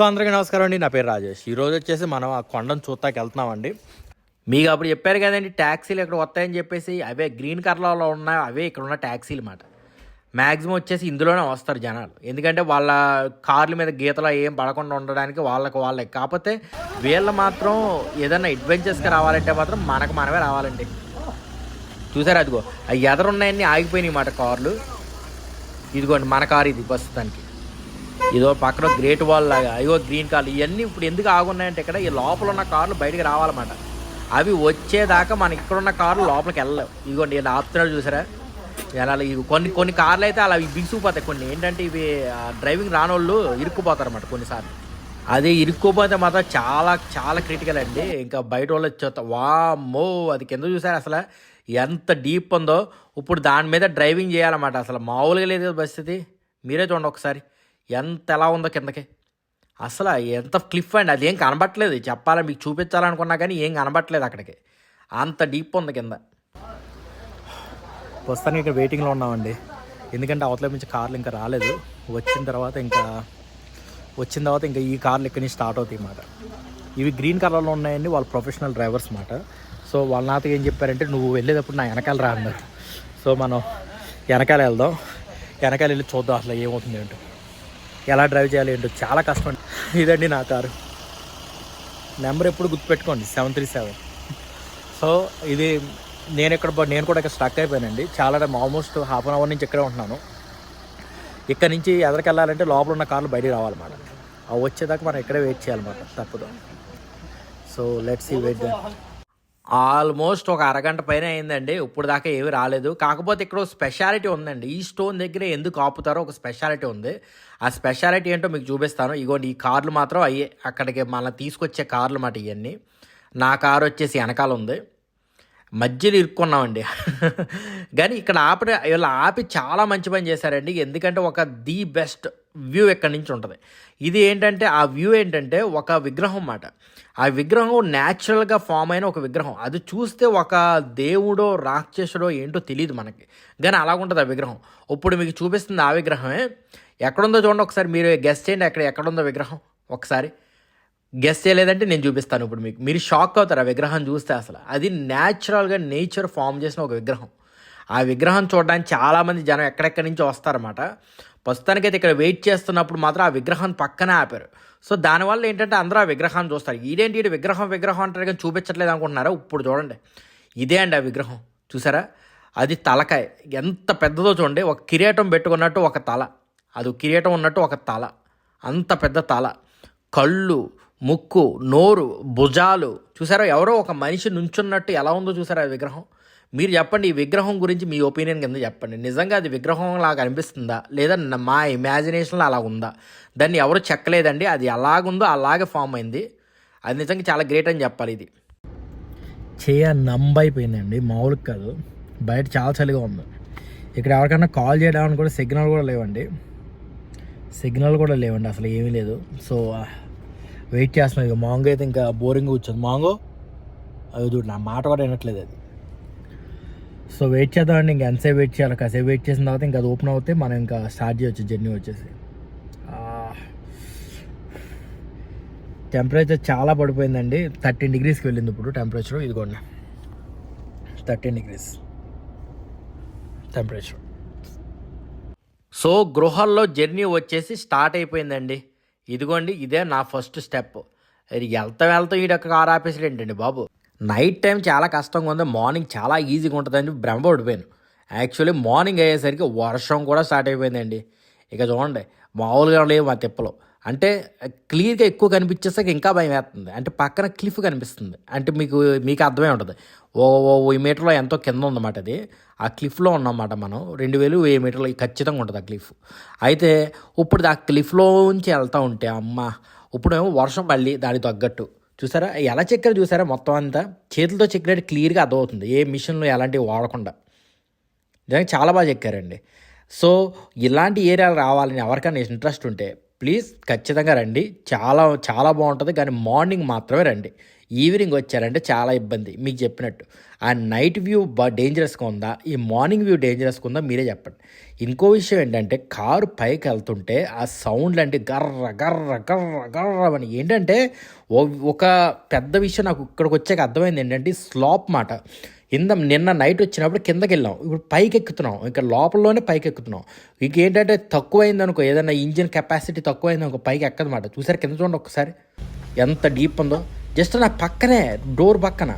So అందరికీ నమస్కారం అండి. నా పేరు రాజేష్. ఈరోజు వచ్చేసి మనం ఆ కొండను చూస్తాకి వెళ్తున్నామండి. మీకు అప్పుడు చెప్పారు కదండి ట్యాక్సీలు ఇక్కడ వస్తాయని చెప్పేసి అవే గ్రీన్ కలర్లో ఉన్న అవే ఇక్కడ ఉన్న ట్యాక్సీలు మాట. మ్యాక్సిమం వచ్చేసి ఇందులోనే వస్తారు జనాలు. ఎందుకంటే వాళ్ళ కార్ల మీద గీతలు ఏం పడకుండా ఉండడానికి వాళ్ళకి వాళ్ళే. కాకపోతే వీళ్ళు మాత్రం ఏదైనా అడ్వెంచర్స్గా రావాలంటే మాత్రం మనకు మనమే రావాలండి. చూసారా అదిగో ఆ ఎదరున్నాయన్నీ ఆగిపోయినాయి మాట కార్లు. ఇదిగోండి మన కారు ఇది ప్రస్తుతానికి ఇదో పక్కన గ్రేట్ వాల్ లాగా అయ్యో గ్రీన్ కార్లు ఇవన్నీ ఇప్పుడు ఎందుకు ఆగున్నాయంటే ఇక్కడ ఈ లోపల ఉన్న కార్లు బయటికి రావాలన్నమాట. అవి వచ్చేదాకా మన ఇక్కడ ఉన్న కార్లు లోపలికి వెళ్ళలేవు. ఇదిగోండి ఇలా ఆపుతున్నాడు చూసారా? ఎలా ఇవి కొన్ని కొన్ని కార్లు అయితే అలా బిగుసుకుపోతాయి. కొన్ని ఏంటంటే ఇవి డ్రైవింగ్ రానోళ్ళు ఇరుక్కుపోతారు అన్నమాట కొన్నిసార్లు. అది ఇరుక్కుపోతే మాత్రం చాలా చాలా క్రిటికల్ అండి. ఇంకా బయట వాళ్ళు వచ్చేస్తా వామ్మో అది కింద చూసారు అసలు? ఎంత డీప్ ఉందో. ఇప్పుడు దాని మీద డ్రైవింగ్ చేయాలన్నమాట అసలు. మామూలుగా లేదు పరిస్థితి. మీరే చూడండి ఒకసారి. ఎంత ఎలా ఉందో కిందకి. అసలు ఎంత క్లిఫ్ అండి అది ఏం కనబట్టలేదు. చెప్పాలని మీకు చూపించాలనుకున్నా కానీ ఏం కనబట్టలేదు అక్కడికి. అంత డీప్ ఉంది కింద. ప్రస్తుతానికి ఇక్కడ వెయిటింగ్లో ఉన్నామండి. ఎందుకంటే అవతల నుంచి కార్లు ఇంకా రాలేదు. వచ్చిన తర్వాత ఇంకా వచ్చిన తర్వాత ఇంకా ఈ కార్లు ఇక్కడి నుంచి స్టార్ట్ అవుతాయి అన్నమాట. ఇవి గ్రీన్ కలర్లో ఉన్నాయండి వాళ్ళు ప్రొఫెషనల్ డ్రైవర్స్ అన్నమాట. సో వాళ్ళ నాతో ఏం చెప్పారంటే నువ్వు వెళ్ళేటప్పుడు నా వెనకాల రా అన్నారు. సో మనం వెనకాల వెళ్దాం. వెనకాల వెళ్ళి చూద్దాం అసలు ఏమవుతుంది ఏంటో. ఎలా డ్రైవ్ చేయాలి ఏంటో చాలా కష్టం ఇదండి నా కారు. నెంబర్ ఎప్పుడు గుర్తుపెట్టుకోండి సెవెన్ త్రీ సెవెన్. సో ఇది నేను ఇక్కడ నేను కూడా ఇక్కడ స్టక్ అయిపోయానండి. చాలా time almost half an hour నుంచి ఇక్కడే ఉంటున్నాను. ఇక్కడ నుంచి ఎదరికి వెళ్ళాలంటే లోపల ఉన్న కార్లు బయటికి రావాలన్నమాట. అవి వచ్చేదాకా మనం ఇక్కడే వెయిట్ చేయాలన్నమాట తప్పదు. సో లెట్స్ ఈ వెయిట్ ఆల్మోస్ట్ ఒక అరగంట పైన అయిందండి. ఇప్పుడు దాకా ఏమీ రాలేదు. కాకపోతే ఇక్కడ ఒక స్పెషాలిటీ ఉందండి. ఈ స్టోన్ దగ్గర ఎందుకు ఆపుతారో ఒక స్పెషాలిటీ ఉంది. ఆ స్పెషాలిటీ ఏంటో మీకు చూపిస్తాను. ఇగోండి ఈ కార్లు మాత్రం అయ్యే అక్కడికి మన తీసుకొచ్చే కార్లు మాట ఇవన్నీ నా కారు వచ్చేసి వెనకాల ఉంది. మధ్యలో ఇరుక్కున్నామండి. కానీ ఇక్కడ ఆపి వీళ్ళు ఆపి చాలా మంచి పని చేశారండి. ఎందుకంటే ఒక ది బెస్ట్ వ్యూ ఎక్కడి నుంచి ఉంటుంది. ఇది ఏంటంటే ఆ వ్యూ ఏంటంటే ఒక విగ్రహం మాట. ఆ విగ్రహం న్యాచురల్గా ఫామ్ అయిన ఒక విగ్రహం. అది చూస్తే ఒక దేవుడో రాక్షసుడో ఏంటో తెలియదు మనకి. కానీ అలా ఉంటుంది ఆ విగ్రహం. ఇప్పుడు మీకు చూపిస్తుంది ఆ విగ్రహమే. ఎక్కడుందో చూడండి ఒకసారి. మీరు గెస్ట్ చేయండి అక్కడ ఎక్కడుందో విగ్రహం ఒకసారి. గెస్ చేయలేదంటే నేను చూపిస్తాను ఇప్పుడు మీకు. మీరు షాక్ అవుతారు ఆ విగ్రహం చూస్తే అసలు. అది న్యాచురల్గా నేచర్ ఫామ్ చేసిన ఒక విగ్రహం. ఆ విగ్రహం చూడడానికి చాలామంది జనం ఎక్కడెక్కడి నుంచి వస్తారన్నమాట. ప్రస్తుతానికైతే ఇక్కడ వెయిట్ చేస్తున్నప్పుడు మాత్రం ఆ విగ్రహం పక్కనే ఆపారు. సో దానివల్ల ఏంటంటే అందరూ ఆ విగ్రహాన్ని చూస్తారు. ఇదేంటి ఈడు విగ్రహం విగ్రహం అంటారు కానీ చూపించట్లేదు అనుకుంటున్నారా? ఇప్పుడు చూడండి. ఇదే అండి ఆ విగ్రహం. చూసారా? అది తలకాయ. ఎంత పెద్దదో చూడండి. ఒక కిరీటం పెట్టుకున్నట్టు ఒక తల. అది కిరీటం ఉన్నట్టు ఒక తల. అంత పెద్ద తల. కళ్ళు ముక్కు నోరు భుజాలు. చూసారా? ఎవరో ఒక మనిషి నుంచున్నట్టు ఎలా ఉందో చూసారా ఆ విగ్రహం? మీరు చెప్పండి ఈ విగ్రహం గురించి మీ ఒపీనియన్ కింద చెప్పండి. నిజంగా అది విగ్రహం లాగా అనిపిస్తుందా? లేదా మా ఇమాజినేషన్లో అలా ఉందా? దాన్ని ఎవరు చెక్కలేదండి? అది ఎలాగుందో అలాగే ఫామ్ అయింది. అది నిజంగా చాలా గ్రేట్ అని చెప్పాలి ఇది. చేయ నంబైపోయిందండి మామూలుగా కాదు. బయట చాలా చలిగా ఉంది. ఇక్కడ ఎవరికైనా కాల్ చేయడానికి కూడా సిగ్నల్ కూడా లేవండి. సిగ్నల్ కూడా లేవండి అసలు ఏమీ లేదు. సో వెయిట్ చేస్తున్నాం. ఇక మాంగో అయితే ఇంకా బోరింగ్ కూర్చోంది. మాంగో? అది చూడు నా మాట కూడా వినట్లేదు అది. సో వెయిట్ చేద్దామండి ఇంకా ఎంతసేపు వెయిట్ చేయాలి? కాసేపు వెయిట్ చేసిన తర్వాత ఇంకా అది ఓపెన్ అవుతే మనం ఇంకా స్టార్ట్ చేయొచ్చు జర్నీ వచ్చేసి. టెంపరేచర్ చాలా పడిపోయిందండి. థర్టీన్ డిగ్రీస్కి వెళ్ళింది ఇప్పుడు టెంపరేచర్ ఇదిగోండి. థర్టీన్ డిగ్రీస్ టెంపరేచర్ సో గృహాల్లో జర్నీ వచ్చేసి స్టార్ట్ అయిపోయిందండి. ఇదిగోండి ఇదే నా ఫస్ట్ స్టెప్ అది వెళ్తా వెళ్తా ఈడొక్క కార్ ఆపేసాడు ఏంటండి బాబు? నైట్ టైం చాలా కష్టంగా ఉంది. మార్నింగ్ చాలా ఈజీగా ఉంటుందని భ్రమ పడిపోయాను. యాక్చువల్లీ మార్నింగ్ అయ్యేసరికి వర్షం కూడా స్టార్ట్ అయిపోయిందండి. ఇక చూడండి మామూలుగా లేవు మా తిప్పలు. అంటే క్లియర్గా ఎక్కువ కనిపించేసరికి ఇంకా భయం వేస్తుంది. అంటే పక్కన క్లిఫ్ కనిపిస్తుంది. అంటే మీకు మీకు అర్థమై ఉంటుంది. ఓ ఓ వెయ్యి మీటర్లో ఎంతో కింద ఉందన్నమాట అది. ఆ క్లిఫ్లో ఉన్నమాట మనం. రెండు వేలు వెయ్యి మీటర్లు ఖచ్చితంగా ఉంటుంది ఆ క్లిఫ్. అయితే ఇప్పుడు ఆ క్లిఫ్లోంచి వెళ్తూ ఉంటే అమ్మ ఇప్పుడేమో వర్షం మళ్ళీ దానికి తగ్గట్టు. చూసారా? ఎలా చెక్కారు చూసారా? మొత్తం అంతా చేతులతో చెక్కినట్టు క్లియర్గా అర్థమవుతుంది. ఏ మిషన్లు ఎలాంటివి వాడకుండా. నిజంగా చాలా బాగా చెక్కారండి. సో ఇలాంటి ఏరియాలు రావాలని ఎవరికైనా ఇంట్రెస్ట్ ఉంటే ప్లీజ్ ఖచ్చితంగా రండి. చాలా చాలా బాగుంటుంది. కానీ మార్నింగ్ మాత్రమే రండి. ఈవినింగ్ వచ్చారంటే చాలా ఇబ్బంది మీకు చెప్పినట్టు. ఆ నైట్ వ్యూ బా డేంజరస్గా ఉందా? ఈ మార్నింగ్ వ్యూ డేంజరస్గా ఉందా? మీరే చెప్పండి. ఇంకో విషయం ఏంటంటే కారు పైకి వెళ్తుంటే ఆ సౌండ్లు అంటే గర్ర గర్ర గర్ర గర్ర అని ఏంటంటే ఒక పెద్ద విషయం నాకు ఇక్కడికి వచ్చాక అర్థమైంది ఏంటంటే స్లాప్ మాట. కింద నిన్న నైట్ వచ్చినప్పుడు కిందకి వెళ్ళాం. ఇప్పుడు పైకి ఎక్కుతున్నాం. ఇంకా లోపలలోనే పైకి ఎక్కుతున్నాం. ఇంక ఏంటంటే తక్కువైంది అనుకో ఏదైనా ఇంజిన్ కెపాసిటీ తక్కువైంది అనుకో పైకి ఎక్కదన్నమాట చూసారు? కింద చూడండి ఒకసారి. ఎంత డీప్ ఉందో. జస్ట్ నా పక్కనే డోర్ పక్కన.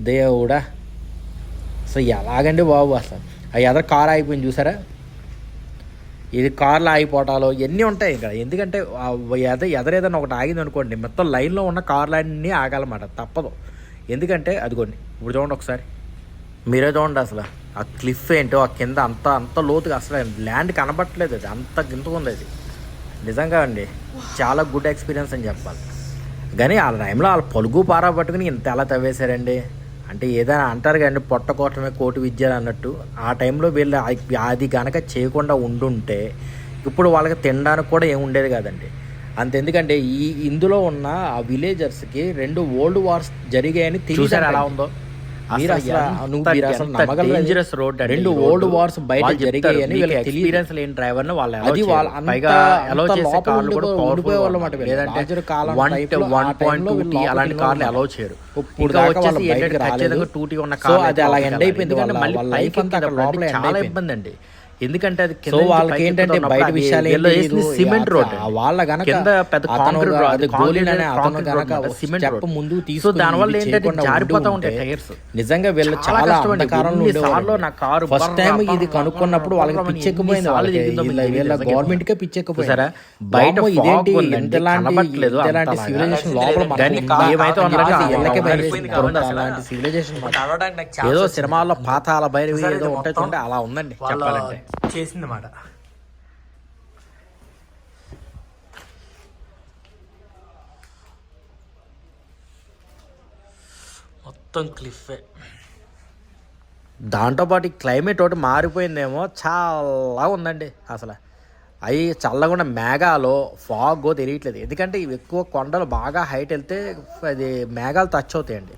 దేవుడా. అసలు ఎలాగండి బాబు అసలు? ఆ ఎదర కార్ ఆగిపోయింది చూసారా? ఇది కార్లు ఆగిపోవటాలు ఇవన్నీ ఉంటాయి ఇక్కడ? ఎందుకంటే ఎద ఎదరేదన్నా ఒకటి ఆగింది అనుకోండి మొత్తం లైన్లో ఉన్న కార్లు అన్నీ ఆగాలన్నమాట. తప్పదు. ఎందుకంటే అదిగోండి ఇప్పుడు చూడండి ఒకసారి. మీరే చూడండి అసలు. ఆ క్లిఫ్ ఏంటో ఆ కింద అంత అంత లోతుగా అసలు ల్యాండ్ కనబట్టలేదు అది. అంత గింతగా ఉంది అది. నిజంగా అండి. చాలా గుడ్ ఎక్స్పీరియన్స్ అని చెప్పాలి. కానీ వాళ్ళ టైంలో వాళ్ళ పలుగు పారా పట్టుకుని ఇంత ఎలా తవ్వేశారండి? అంటే ఏదైనా అంటారు కానీ పొట్ట కోటమే కోటి విద్యలు అన్నట్టు. ఆ టైంలో వీళ్ళు అది కనుక చేయకుండా ఉండుంటే ఇప్పుడు వాళ్ళకి తినడానికి కూడా ఏమి ఉండేది కాదండి. అంత ఎందుకంటే ఈ ఇందులో ఉన్న ఆ విలేజర్స్కి రెండు ఓల్డ్ వార్స్ జరిగాయని తెలియదు ఎలా ఉందో? డేంజరస్ రోడ్ రెండు ఓల్డ్ వార్స్ బయట జరిగాయని ఎక్స్పీరియన్స్ లేని డ్రైవర్ వాళ్ళు అది పైగా అలో చేసే కార్లు కూడా పవర్ఫుల్. లేదంటే వన్ పాయింట్ టూ అలాంటి కార్లు. అలో చేయరు. ఇప్పుడు వచ్చేసి టూటీ ఉన్న అది అలా end అయిపోయింది మళ్ళీ పైకి చాలా. ఇబ్బంది అండి. ఎందుకంటే అది సో వాళ్ళకి ఏంటంటే బయట విషయాలు. సిమెంట్ రోడ్ ఆ వాళ్ళ గనక కింద పెద్ద కాంక్రీట్ అది గోలీన్ అనే అతను కాంక్రీట్ గనక రోడ్ సిమెంట్ స్టెప్ రోడ్ ముందు సో తీసుకుని దానివల్ల ఇది ఏంటంటే జారిపోతా ఉంటాయి ఉంటే టైర్స్ నిజంగా వీళ్ళు చాలా. అంధకారంలో ఎన్నిసార్లు నా కారు ఫస్ట్ టైం ఇది కనుక్కున్నప్పుడు వాళ్ళకి పిచ్చెక్కిపోయింది వాళ్ళకి వీళ్ళ. గవర్నమెంట్ కే పిచ్చెక్కిపోయింది చూసారా? బయట ఇదేంటి. ఇంతలాంటి ఇంతలాంటి. సివిలైజేషన్ లోపల? ఏమైతే ఇళ్ళకే. అలాంటి సివిలైజేషన్ ఏదో. సినిమాల్లో పాతాల చూసారా ఏదో? చూడండి అలా ఉందండి చెప్పాలంటే చేసింది మాట మొత్తం క్లిఫే దాంతోపాటు ఈ క్లైమేట్ ఒకటి మారిపోయిందేమో చాలా ఉందండి అసలు. అవి చల్లకుండా మేఘాలు ఫాగ్ తెలియట్లేదు. ఎందుకంటే ఇవి ఎక్కువ కొండలు బాగా హైట్ వెళ్తే అది మేఘాలు టచ్ అవుతాయండి.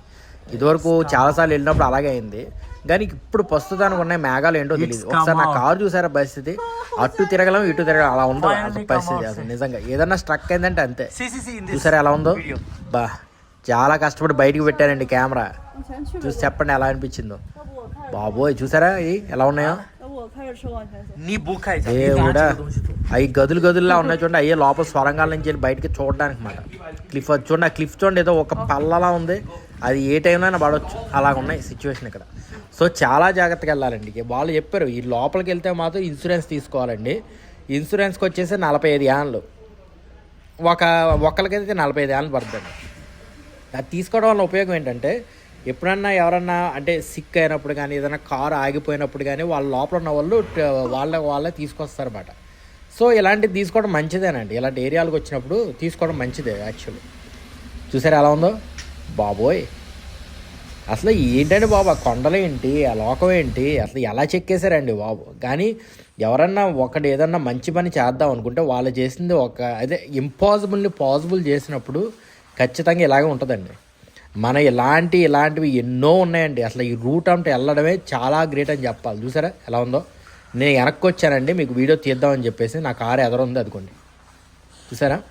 ఇదివరకు చాలాసార్లు వెళ్ళినప్పుడు అలాగే అయింది. కానీ ఇప్పుడు ప్రస్తుతానికి ఉన్నాయి మేఘాలు ఏంటో తెలియదు ఒకసారి నా కారు చూసారా పరిస్థితి? అటు తిరగలం ఇటు తిరగలం అలా ఉందో పరిస్థితి అసలు నిజంగా. ఏదన్నా స్ట్రక్ అయిందంటే అంతే. చూసారా ఎలా ఉందో? బా చాలా కష్టపడి బయటికి పెట్టానండి కెమెరా చూసి చెప్పండి ఎలా అనిపించిందో. బాబోయ్ చూసారా? ఇవి ఎలా ఉన్నాయో? అవి గదులు గదుల్లా ఉన్నాయి చూడండి. అయ్యే లోపల స్వరంగాల నుంచి బయటకి చూడడానికి మాట. క్లిఫ్ చూడండి ఆ క్లిఫ్ చూడండి ఏదో ఒక పల్లలా ఉంది. అది ఏ టైంలో అయినా పడవచ్చు. అలాగ ఉన్నాయి సిచ్యువేషన్ ఇక్కడ. సో చాలా జాగ్రత్తగా వెళ్ళాలండి. వాళ్ళు చెప్పారు ఈ లోపలికి వెళ్తే మాత్రం ఇన్సూరెన్స్ తీసుకోవాలండి. ఇన్సూరెన్స్కి వచ్చేసి నలభై ఐదు యాన్లు. ఒక ఒక్కరికైతే నలభై ఐదు యాన్లు పడుతుంది. అది తీసుకోవడం వల్ల ఉపయోగం ఏంటంటే ఎప్పుడన్నా ఎవరన్నా అంటే సిక్ అయినప్పుడు కానీ ఏదైనా కారు ఆగిపోయినప్పుడు కానీ వాళ్ళ లోపల ఉన్న వాళ్ళు వాళ్ళ వాళ్ళే తీసుకొస్తారన్నమాట. సో ఇలాంటివి తీసుకోవడం మంచిదేనండి. ఇలాంటి ఏరియాలకు వచ్చినప్పుడు తీసుకోవడం మంచిదే యాక్చువల్లీ చూసారా ఎలా ఉందో? బాబోయ్. అసలు ఏంటండి బాబు ఆ కొండలు ఏంటి ఆ లోకం ఏంటి అసలు ఎలా చెక్కేశారండి బాబు? కానీ ఎవరన్నా ఒకటి ఏదన్నా మంచి పని చేద్దాం అనుకుంటే వాళ్ళు చేసింది ఒక అదే ఇంపాసిబుల్ని పాసిబుల్ చేసినప్పుడు ఖచ్చితంగా ఇలాగే ఉంటుందండి. మన ఇలాంటి ఇలాంటివి ఎన్నో ఉన్నాయండి. అసలు ఈ రూట్ అంటే వెళ్ళడమే చాలా గ్రేట్ అని చెప్పాలి. చూసారా? ఎలా ఉందో? నేను వెనక్కి వచ్చానండి మీకు వీడియో తీద్దామని చెప్పేసి. నా కారు ఎదరుంది అదికోండి చూసారా?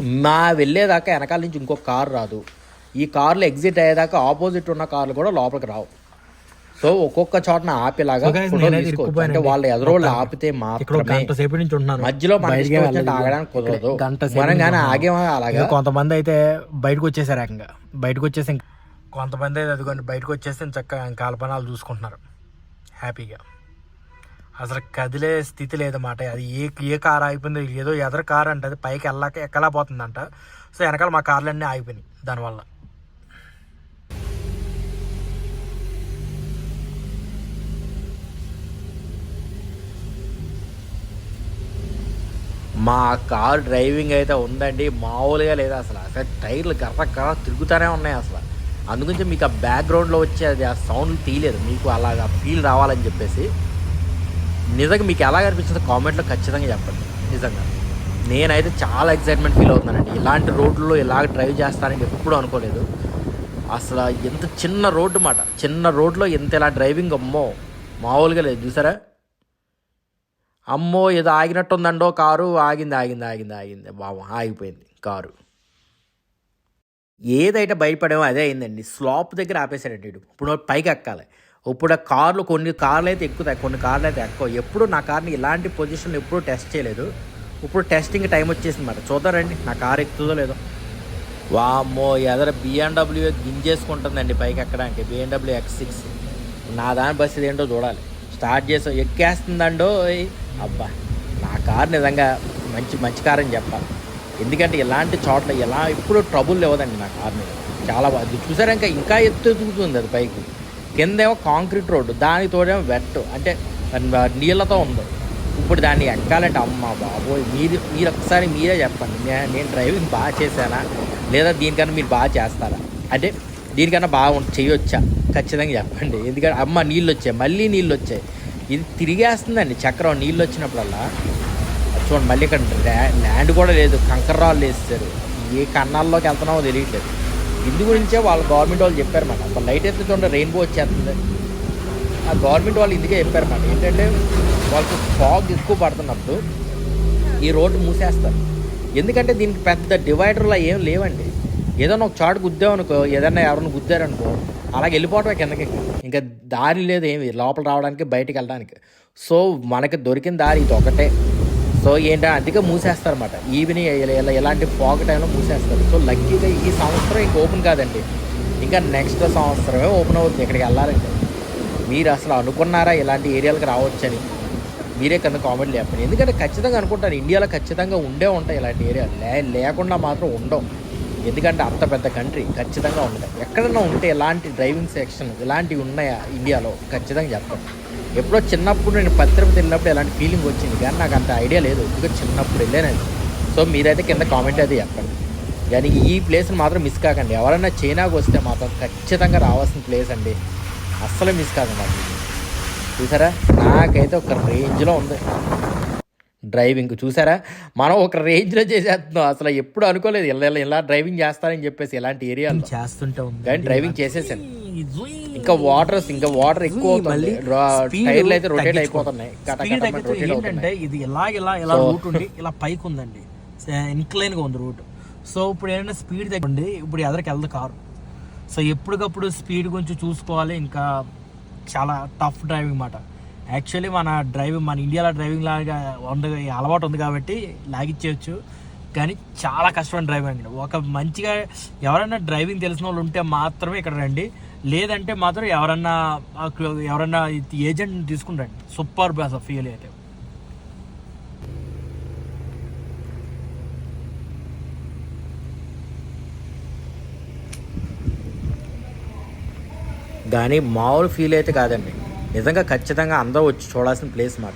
మా వెళ్ళేదాకా వెనకాల నుంచి ఇంకో కారు రాదు. ఈ కార్లు ఎగ్జిట్ అయ్యేదాకా ఆపోజిట్ ఉన్న కార్లు కూడా లోపలికి రావు. సో ఒక్కొక్క చోటన ఆపేలాగా. అంటే వాళ్ళ ఎదురోళ్ళు ఆపితే మాత్రమే మధ్యలో. ఆగడానికి కుదరదు. గంట మనం కానీ. ఆగేమో అలాగా? కొంతమంది అయితే బయటకు వచ్చేసారు ఏకంగా. బయటకు వచ్చేసి కొంతమంది అయితే అదిగోండి బయటకు వచ్చేసి చక్కగా కల్పనాలు చూసుకుంటున్నారు. హ్యాపీగా. అసలు కదిలే స్థితి లేదన్నమాట అది ఏ ఏ కార్ ఆగిపోయిందో ఏదో ఎదర కార్ అంటే అది పైకి వెళ్ళాక ఎక్కలా పోతుందంట సో వెనకాల మా కార్లన్నీ ఆగిపోయినాయి. దానివల్ల. మా కార్ డ్రైవింగ్ అయితే ఉందండి. మామూలుగా లేదు అసలు. అసలు టైర్లు కర్ర కర్ర తిరుగుతూనే ఉన్నాయి అసలు. అందుగురించి మీకు ఆ బ్యాక్గ్రౌండ్లో వచ్చే అది ఆ సౌండ్ తీయలేదు. మీకు అలాగా ఫీల్ రావాలని చెప్పేసి నిజంగా మీకు ఎలా అనిపించిందో కామెంట్లో ఖచ్చితంగా చెప్పండి. నిజంగా. నేనైతే చాలా ఎక్సైట్మెంట్ ఫీల్ అవుతున్నానండి. ఇలాంటి రోడ్లలో ఇలాగ డ్రైవ్ చేస్తానని ఎప్పుడూ అనుకోలేదు. అసలు ఎంత చిన్న రోడ్డు మాట. చిన్న రోడ్లో ఎంత ఇలా డ్రైవింగ్ అమ్మో. మామూలుగా లేదు. చూసారా? అమ్మో ఏదో ఆగినట్టుందండో కారు. ఆగింది ఆగింది ఆగింది ఆగింది. బాబు ఆగిపోయింది కారు. ఏదైతే భయపడేమో అదే అయిందండి. స్లాప్ దగ్గర ఆపేశాడండి వీడు. ఇప్పుడు పైకి ఎక్కాలి. ఇప్పుడు కార్లు కొన్ని కార్లు అయితే ఎక్కుతాయి కొన్ని కార్లు అయితే ఎక్కువ. ఎప్పుడు నా కార్ని ఇలాంటి పొజిషన్లో ఎప్పుడూ టెస్ట్ చేయలేదు. ఇప్పుడు టెస్టింగ్ టైం వచ్చేసింది మాట చూద్దారండి నా కార్ ఎక్కుతుందో లేదో. వామ్మో ఎదర బిఎండబ్ల్యూ గింజేసుకుంటుందండి పైకి ఎక్కడానికి. బిఎండబ్ల్యూ ఎక్స్ సిక్స్ నా దాని బస్సు ఇదేంటో చూడాలి. స్టార్ట్ చేసాం ఎక్కేస్తుందండో అబ్బా నా కార్ నిజంగా మంచి మంచి కార్ అని చెప్పాలి. ఎందుకంటే ఇలాంటి చోట్ల ఎలా ఎప్పుడు ట్రబుల్ లేవదండి నా కార్ మీద. చాలా బాగా చూసారా ఇంకా ఇంకా ఎత్తు ఎదుగుతుంది అది పైకి. కిందేమో కాంక్రీట్ రోడ్డు దానికి తోడేమో వెట్ అంటే నీళ్ళతో ఉంది. ఇప్పుడు దాన్ని ఎక్కాలంటే అమ్మ బాబోయ్ మీరు మీరు ఒకసారి మీరే చెప్పండి. నేను డ్రైవింగ్ బాగా చేశానా? లేదా దీనికన్నా మీరు బాగా చేస్తారా? అంటే దీనికన్నా బాగా చేయొచ్చా ఖచ్చితంగా చెప్పండి. ఎందుకంటే అమ్మ నీళ్ళు వచ్చాయి మళ్ళీ నీళ్ళు వచ్చాయి ఇది తిరిగేస్తుందండి చక్రం నీళ్ళు వచ్చినప్పుడల్లా చూడండి మళ్ళీ ఇక్కడ ల్యాండ్ కూడా లేదు కంకర రాళ్ళు వేస్తారు ఏ కన్నాల్లోకి వెళ్తున్నామో తెలియట్లేదు. ఇందు గురించే వాళ్ళు గవర్నమెంట్ వాళ్ళు చెప్పారన్నమాట. అప్పుడు లైట్ ఎత్తుతుంటే రెయిన్బో వచ్చేస్తుంది. ఆ గవర్నమెంట్ వాళ్ళు ఇందుకే చెప్పారన్నమాట. ఏంటంటే వాళ్ళకి ఫాగ్ ఎక్కువ పడుతున్నప్పుడు ఈ రోడ్డు మూసేస్తారు. ఎందుకంటే దీనికి పెద్ద డివైడర్లో ఏం లేవండి. ఏదైనా ఒక చాటు గుద్దామనుకో ఏదైనా ఎవరైనా గుద్దారనుకో అలాగే వెళ్ళిపోవటమే కిందకి. ఇంకా దారి లేదు ఏమి లోపల రావడానికి బయటికి వెళ్ళడానికి. సో మనకి దొరికిన దారి ఇది ఒకటే. సో ఏంటంటే అందుకే మూసేస్తారన్నమాట. ఈవినింగ్ ఇలా ఇలాంటి ఫాగ్ టైంలో మూసేస్తారు. సో లక్కీగా ఈ సంవత్సరం ఇంక ఓపెన్ కాదండి. ఇంకా నెక్స్ట్ సంవత్సరమే ఓపెన్ అవుతుంది ఇక్కడికి వెళ్ళాలంటే. మీరు అసలు అనుకున్నారా ఇలాంటి ఏరియాలకు రావచ్చని? మీరే కింద కామెంట్లు చెప్పండి ఎందుకంటే ఖచ్చితంగా అనుకుంటారు ఇండియాలో ఖచ్చితంగా ఉండే ఉంటాయి ఇలాంటి ఏరియాలు. లే లేకుండా మాత్రం ఉండవు. ఎందుకంటే అంత పెద్ద కంట్రీ ఖచ్చితంగా ఉంటాయి ఎక్కడన్నా ఉంటే ఇలాంటి డ్రైవింగ్ సెక్షన్ ఇలాంటివి ఉన్నాయా ఇండియాలో? ఖచ్చితంగా చెప్పండి ఎప్పుడో చిన్నప్పుడు నేను పత్రిక వెళ్ళినప్పుడు ఇలాంటి ఫీలింగ్ వచ్చింది. కానీ నాకు అంత ఐడియా లేదు. ఎందుకంటే చిన్నప్పుడు వెళ్ళాను సో మీరైతే కింద కామెంట్ అయితే చెప్పండి. కానీ ఈ ప్లేస్ని మాత్రం మిస్ కాకండి. ఎవరైనా చైనాకు వస్తే మాత్రం ఖచ్చితంగా రావాల్సిన ప్లేస్ అండి. అస్సలు మిస్ కాకండి. చూసారా? నాకైతే ఒక రేంజ్లో ఉంది. డ్రైవింగ్ చూసారా? మనం ఒక రేంజ్లో చేసేస్తున్నాం. అసలు ఎప్పుడు అనుకోలేదు. ఇలా ఇలా- డ్రైవింగ్ చేస్తారని చెప్పేసి ఇలాంటి ఏరియాలో. చేస్తుంటే కానీ డ్రైవింగ్ చేసేసాను. ఇంకా వాటర్ ఇంకా వాటర్ ఎక్కువ అవుతుంది. టైర్లు అయితే రొటేట్ అయిపోతున్నాయి. రొటేట్ అవుతున్నాయి. ఇది ఇలా ఇలా ఇలా రూట్ ఉండి ఇలా పైకి ఉందండి. ఇన్క్లైన్గా ఉంది రూట్ సో ఇప్పుడు ఏంటంటే స్పీడ్ తగ్గండి ఇప్పుడు ఎదరికి వెళ్దు కారు. సో ఎప్పటికప్పుడు స్పీడ్ గురించి చూసుకోవాలి. ఇంకా చాలా టఫ్ డ్రైవింగ్ మాట. యాక్చువల్లీ మన డ్రైవింగ్ మన ఇండియాలో డ్రైవింగ్ లాగా ఉంది అలవాటు ఉంది కాబట్టి లాగిచ్చేయచ్చు. కానీ చాలా కష్టమైన డ్రైవింగ్ అండి. ఒక మంచిగా ఎవరైనా డ్రైవింగ్ తెలిసిన వాళ్ళు ఉంటే మాత్రమే ఇక్కడ రండి. లేదంటే మాత్రం ఎవరన్నా ఎవరన్నా ఏజెంట్ తీసుకుంటాండి. సూపర్ బస్ ఫీల్ అయితే. కానీ మామూలు ఫీల్ అయితే కాదండి. నిజంగా ఖచ్చితంగా అందరూ వచ్చి చూడాల్సిన ప్లేస్ మాట.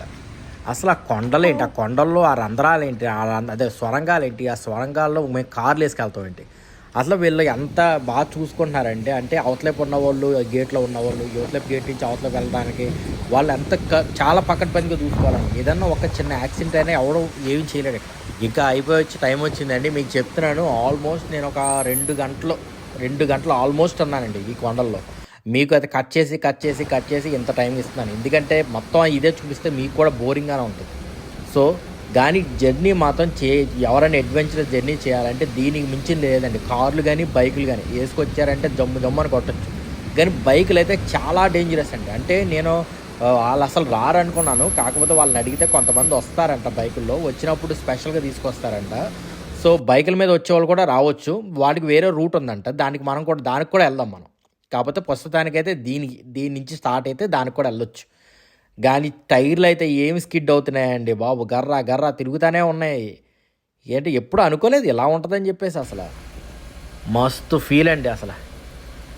అసలు ఆ కొండలేంటి? ఆ కొండల్లో ఆ రంధ్రాలు ఏంటి ఆ అదే స్వరంగాలు ఏంటి ఆ స్వరంగాల్లో మేము కార్లు వేసుకెళ్తాం ఏంటి? అసలు వీళ్ళు ఎంత బాగా చూసుకుంటున్నారంటే అంటే అవతలేపు ఉన్నవాళ్ళు గేట్లో ఉన్న వాళ్ళు యువతలేపు గేట్ నుంచి అవతలపు వెళ్ళడానికి వాళ్ళు ఎంత క- చాలా పక్కన పనిగా చూసుకోవాలండి. ఏదన్నా ఒక చిన్న యాక్సిడెంట్ అయినా ఎవడో ఏమి చేయలేడు ఇంకా అయిపోయి వచ్చి టైం వచ్చిందండి. మీకు చెప్తున్నాను ఆల్మోస్ట్ నేను ఒక రెండు గంటలు రెండు గంటలు ఆల్మోస్ట్ ఉన్నానండి ఈ కొండల్లో. మీకు అది కట్ చేసి కట్ చేసి కట్ చేసి ఇంత టైం ఇస్తున్నాను. ఎందుకంటే మొత్తం ఇదే చూపిస్తే మీకు కూడా బోరింగ్గానే ఉంటుంది. సో కానీ జర్నీ మాత్రం చే ఎవరైనా అడ్వెంచరస్ జర్నీ చేయాలంటే దీనికి మించింది లేదండి. కార్లు కానీ బైకులు కానీ వేసుకొచ్చారంటే జమ్ము జమ్మని కొట్టచ్చు. కానీ బైకులు అయితే చాలా డేంజరస్ అండి. అంటే నేను వాళ్ళు అసలు రారనుకున్నాను. కాకపోతే వాళ్ళని అడిగితే కొంతమంది వస్తారంట బైకుల్లో వచ్చినప్పుడు స్పెషల్గా తీసుకొస్తారంట. సో బైకుల మీద వచ్చేవాళ్ళు కూడా రావచ్చు. వాడికి వేరే రూట్ ఉందంట. దానికి మనం కూడా దానికి కూడా వెళ్దాం మనం. కాకపోతే ప్రస్తుతానికైతే దీనికి దీని నుంచి స్టార్ట్ అయితే దానికి కూడా వెళ్ళొచ్చు. కానీ టైర్లు అయితే ఏమి స్కిడ్ అవుతున్నాయండి బాబు. గర్రా గర్రా తిరుగుతూనే ఉన్నాయి. ఏంటి ఎప్పుడు అనుకోలేదు ఇలా ఉంటుందని చెప్పేసి అసలు. మస్తు ఫీల్ అండి అసలు.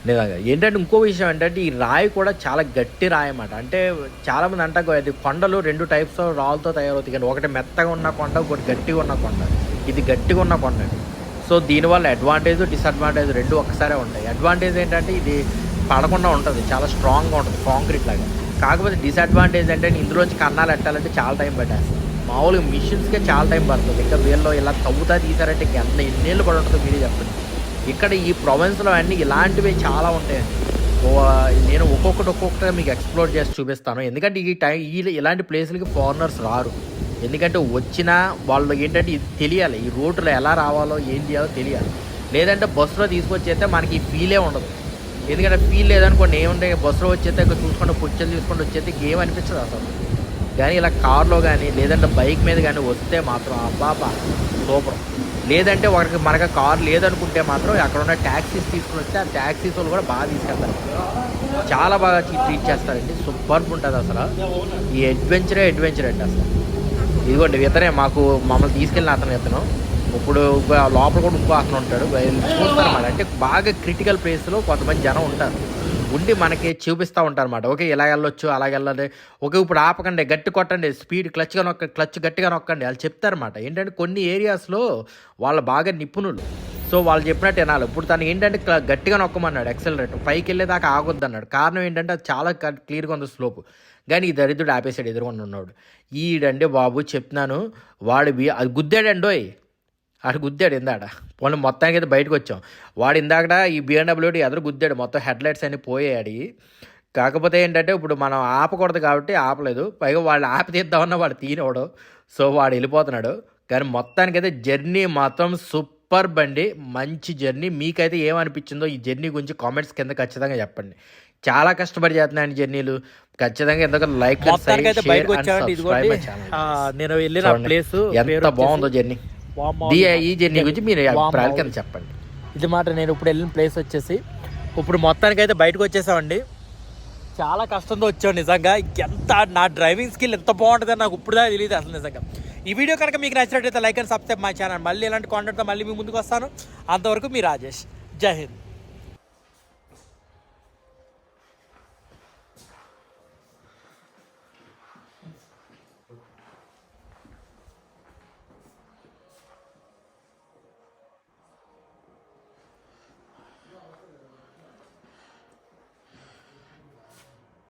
నిజంగా. ఏంటంటే ఇంకో విషయం ఏంటంటే ఈ రాయి కూడా చాలా గట్టి రాయి అన్నమాట. అంటే చాలామంది అంటారు అది కొండలు రెండు టైప్స్ రాళ్ళతో తయారవుతాయి కానీ ఒకటి మెత్తగా ఉన్న కొండ ఒకటి గట్టిగా ఉన్న కొండ. ఇది గట్టిగా ఉన్న కొండ అండి. సో దీనివల్ల అడ్వాంటేజ్ డిసడ్వాంటేజ్ రెండు ఒకసారే ఉంటాయి. అడ్వాంటేజ్ ఏంటంటే ఇది పడకుండా ఉంటుంది. చాలా స్ట్రాంగ్గా ఉంటుంది. కాంక్రీట్ లాగా. కాకపోతే డిసడ్వాంటేజ్ అంటే ఇందులోంచి కన్నాలు ఎట్టాలంటే చాలా టైం పట్టేస్తుంది మామూలుగా మిషన్స్కే చాలా టైం పడుతుంది. ఇంకా వీళ్ళు ఇలా తవ్వుతా తీసారంటే ఇంకా ఎంత ఎన్నేళ్ళు పడి ఉంటుందో మీరే చెప్పండి. ఇక్కడ ఈ ప్రొవిన్స్లో అన్నీ ఇలాంటివి చాలా ఉంటాయండి నేను ఒక్కొక్కటి ఒక్కొక్కటి మీకు ఎక్స్ప్లోర్ చేసి చూపిస్తాను. ఎందుకంటే ఈ టైం ఈ ఇలాంటి ప్లేసులకి ఫారినర్స్ రారు. ఎందుకంటే వచ్చినా వాళ్ళు ఏంటంటే ఇది తెలియాలి. ఈ రోడ్లో ఎలా రావాలో ఏం చేయాలో తెలియాలి. లేదంటే బస్సులో తీసుకొచ్చేస్తే మనకి ఈ ఫీలే ఉండదు. ఎందుకంటే ఫీల్ లేదనుకోండి ఏముంటే బస్సులో వచ్చేస్తే ఇక్కడ చూసుకుంటూ పుచ్చలు తీసుకుంటూ వచ్చేస్తే ఏం అనిపించదు అసలు. కానీ ఇలా కార్లో కానీ లేదంటే బైక్ మీద కానీ వస్తే మాత్రం అబ్బాబా సూపర్. లేదంటే ఒకరికి మనకి కార్ లేదనుకుంటే మాత్రం అక్కడ ఉన్న ట్యాక్సీస్ తీసుకుని వస్తే ఆ ట్యాక్సీస్ వాళ్ళు కూడా బాగా తీసుకెళ్తారు. చాలా బాగా ట్రీట్ చేస్తారండి. సూపర్ ఉంటుంది అసలు. ఈ అడ్వెంచరే అడ్వెంచర్ అండి అసలు. ఇదిగోండి ఇతనే మాకు మమ్మల్ని తీసుకెళ్ళిన అతను ఇతను. ఇప్పుడు లోపల కూడా ఇంకో అతను ఉంటాడు. చూస్తారన్నమాట అంటే బాగా క్రిటికల్ ప్లేస్లో కొంతమంది జనం ఉంటారు. ఉండి మనకి చూపిస్తూ ఉంటారు అనమాట ఓకే ఇలా వెళ్ళొచ్చు అలా వెళ్ళాలి. ఓకే ఇప్పుడు ఆపకండి గట్టి కొట్టండి. స్పీడ్ క్లచ్గా నొక్క క్లచ్ గట్టిగా నొక్కండి. వాళ్ళు చెప్తారన్నమాట. ఏంటంటే కొన్ని ఏరియాస్లో వాళ్ళు బాగా నిపుణులు. సో వాళ్ళు చెప్పినట్టు వినాలి. ఇప్పుడు తను ఏంటంటే గట్టిగా నొక్కమన్నాడు ఎక్సలరేటర్ పైకి వెళ్ళేదాకా ఆగొద్దు అన్నాడు కారణం ఏంటంటే అది చాలా క్లియర్గా ఉంది స్లోపు. కానీ ఈ దరిద్రుడు ఆపేసాడు ఎదురుకొని ఉన్నాడు. ఈడంటే బాబు చెప్తున్నాను వాడు బి- అది గుద్దాడండోయ్ ఆడు గుద్దాడు ఇందాడ. పోనీ మొత్తానికి అయితే బయటకు వచ్చాం. వాడు ఇందాక ఈ బిఎండబ్ల్యూడి ఎదురు గుద్దాడు మొత్తం హెడ్లైట్స్ అన్ని పోయాడు. కాకపోతే ఏంటంటే ఇప్పుడు మనం ఆపకూడదు కాబట్టి ఆపలేదు. పైగా వాళ్ళు ఆపి తీద్దామన్నా వాడు తీనవాడు సో వాడు వెళ్ళిపోతున్నాడు. కానీ మొత్తానికైతే జర్నీ మాత్రం సూపర్ బండి. మంచి జర్నీ. మీకైతే ఏమనిపించిందో ఈ జర్నీ గురించి కామెంట్స్ కింద ఖచ్చితంగా చెప్పండి. చాలా కష్టపడి చేస్తున్నాను జర్నీలు. ఖచ్చితంగా ఎందుకంటే లైక్ నేను వెళ్ళిన ప్లేస్ ఎంత బాగుందో జర్నీ. ఈ జర్నీ గురించి మీరు అభిప్రాయాలు కింద చెప్పండి. ఇది మాట నేను ఇప్పుడు వెళ్ళిన ప్లేస్ వచ్చేసి. ఇప్పుడు మొత్తానికి అయితే బయటకు వచ్చేసామండి. చాలా కష్టంతో వచ్చాం నిజంగా. ఎంత నా డ్రైవింగ్ స్కిల్ ఎంత బాగుంటుందని నాకు ఇప్పుడు దాకా తెలియదు అసలు నిజంగా. ఈ వీడియో కనుక మీకు నచ్చినట్టయితే like and subscribe my channel మళ్ళీ ఇలాంటి కాంటెంట్తో మళ్ళీ మీ ముందుకు వస్తాను. అంతవరకు మీ రాజేష్. జై హింద్.